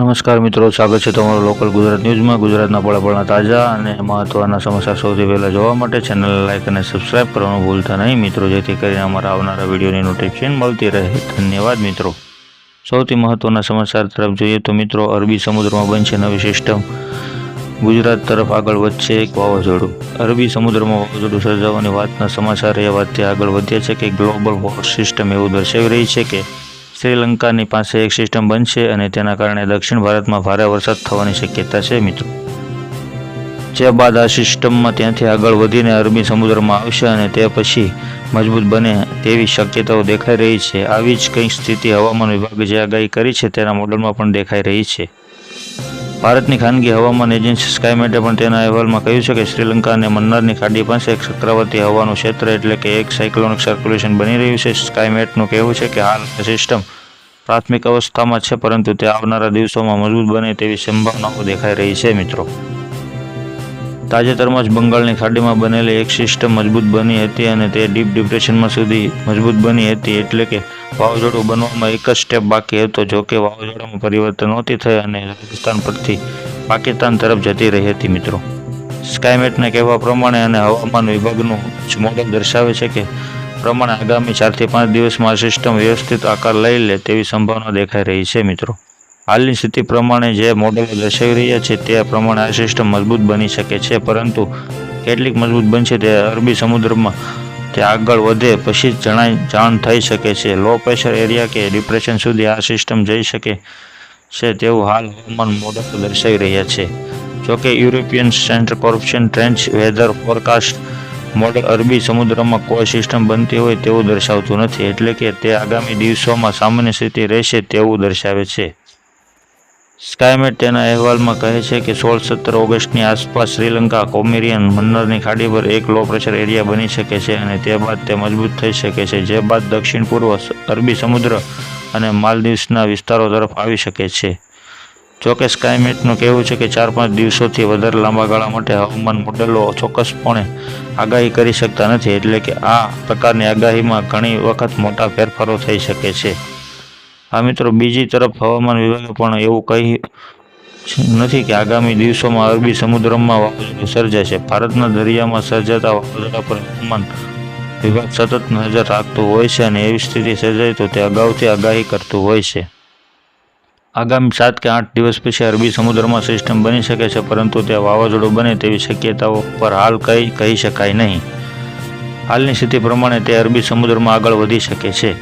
નમસ્કાર મિત્રો, સ્વાગત છે તમારું લોકલ ગુજરાત ન્યૂઝમાં. ગુજરાતના પળાપળના તાજા અને મહત્ત્વના સમાચાર સૌથી પહેલાં જોવા માટે ચેનલ લાઇક અને સબસ્ક્રાઇબ કરવાનું ભૂલતા નહીં મિત્રો, જેથી કરીને અમારા આવનારા વિડીયોની નોટિફિકેશન મળતી રહે. ધન્યવાદ મિત્રો. સૌથી મહત્ત્વના સમાચાર તરફ જોઈએ તો મિત્રો, અરબી સમુદ્રમાં બનશે નવી સિસ્ટમ ગુજરાત તરફ આગળ વધશે એક વાવાઝોડું. અરબી સમુદ્રમાં વાવાઝોડું સર્જાવાની વાતના સમાચાર એ વાતથી આગળ વધ્યા છે કે ગ્લોબલ વોર સિસ્ટમ એવું દર્શાવી રહી છે કે શ્રીલંકાની પાસે એક સિસ્ટમ બનશે અને તેના કારણે દક્ષિણ ભારતમાં ભારે વરસાદ થવાની શક્યતા છે, મિત્રો. જે બાદ આ સિસ્ટમમાં ત્યાંથી આગળ વધીને અરબી સમુદ્રમાં આવશે અને તે પછી મજબૂત બને તેવી શક્યતાઓ દેખાઈ રહી છે. આવી જ કંઈક સ્થિતિ હવામાન વિભાગે જે આગાહી કરી છે, તેના મોડલમાં પણ દેખાઈ રહી છે. ભારતની ખાનગી હવામાન એજન્સી સ્કાયમેટે પણ તેના અહેવાલમાં કહ્યું છે કે શ્રીલંકા અને મન્નારની ખાડી પાસે એક ચક્રવર્તી હવાનું ક્ષેત્ર એટલે કે એક સાયક્લોનિક સર્ક્યુલેશન બની રહ્યું છે. સ્કાયમેટનું કહેવું છે કે હાલ સિસ્ટમ પ્રાથમિક અવસ્થામાં છે, પરંતુ તે આવનારા દિવસોમાં મજબૂત બને તેવી સંભાવનાઓ દેખાઈ રહી છે, મિત્રો. તાજેતરમાં જ બંગાળની ખાડીમાં બનેલી એક સિસ્ટમ મજબૂત બની હતી અને તે ડીપ ડિપ્રેશનમાં સુધી મજબૂત બની હતી એટલે કે વાવાઝોડું બનવામાં એક જ સ્ટેપ બાકી હતો. જો કે વાવાઝોડામાં પરિવર્તન નહોતી થઈ અને રાજસ્થાન પરથી પાકિસ્તાન તરફ જતી રહી હતી મિત્રો. સ્કાયમેટના કહેવા પ્રમાણે અને હવામાન વિભાગનું જ મોડેલ દર્શાવે છે કે પ્રમાણે આગામી ચારથી પાંચ દિવસમાં આ સિસ્ટમ વ્યવસ્થિત આકાર લઈ લે તેવી સંભાવના દેખાઈ રહી છે મિત્રો. હાલની સ્થિતિ પ્રમાણે જે મોડેલો દર્શાવી રહ્યા છે તે પ્રમાણે આ સિસ્ટમ મજબૂત બની શકે છે. પરંતુ કેટલીક મજબૂત બનશે તે અરબી સમુદ્રમાં તે આગળ વધે પછી જણાય, જાણ થઈ શકે છે. લો પ્રેશર એરિયા કે ડિપ્રેશન સુધી આ સિસ્ટમ જઈ શકે છે તેવું હાલ હવામાન મોડેલો દર્શાવી રહ્યા છે. જોકે European centre corporation trench weather forecast model અરબી સમુદ્રમાં કોઈ સિસ્ટમ બનતી હોય તેવું દર્શાવતું નથી. એટલે કે તે આગામી દિવસોમાં સામાન્ય સ્થિતિ રહેશે તેવું દર્શાવે છે. સ્કાયમેટ તેના અહેવાલમાં કહે છે કે સોળ સત્તર ઓગસ્ટની આસપાસ શ્રીલંકા કોમેરિયન મન્નરની ખાડી પર એક લો પ્રેશર એરિયા બની શકે છે અને તે બાદ તે મજબૂત થઈ શકે છે, જે બાદ દક્ષિણ પૂર્વ અરબી સમુદ્ર અને માલદીવ્સના વિસ્તારો તરફ આવી શકે છે. જોકે સ્કાયમેટનું કહેવું છે કે ચાર પાંચ દિવસોથી વધારે લાંબા ગાળા માટે હવામાન મોડેલો ચોક્કસપણે આગાહી કરી શકતા નથી, એટલે કે આ પ્રકારની આગાહીમાં ઘણી વખત મોટા ફેરફારો થઈ શકે છે. આ મિત્રો, બીજી તરફ હવામાન વિભાગે પણ એવું કહી નથી કે આગામી દિવસોમાં અરબી સમુદ્રમાં વાવાઝોડું સર્જાશે ભારતના દરિયામાં સર્જાતા વાવાઝોડા પર હવામાન વિભાગ સતત નજર રાખતું હોય છે અને એવી સ્થિતિ સર્જાય તો તે અગાઉથી આગાહી કરતું હોય છે. આગામી સાત કે આઠ દિવસ પછી અરબી સમુદ્રમાં સિસ્ટમ બની શકે છે, પરંતુ તે વાવાઝોડું બને તેવી શક્યતાઓ પર હાલ કંઈ કહી શકાય નહીં. હાલની સ્થિતિ પ્રમાણે તે અરબી સમુદ્રમાં આગળ વધી શકે છે.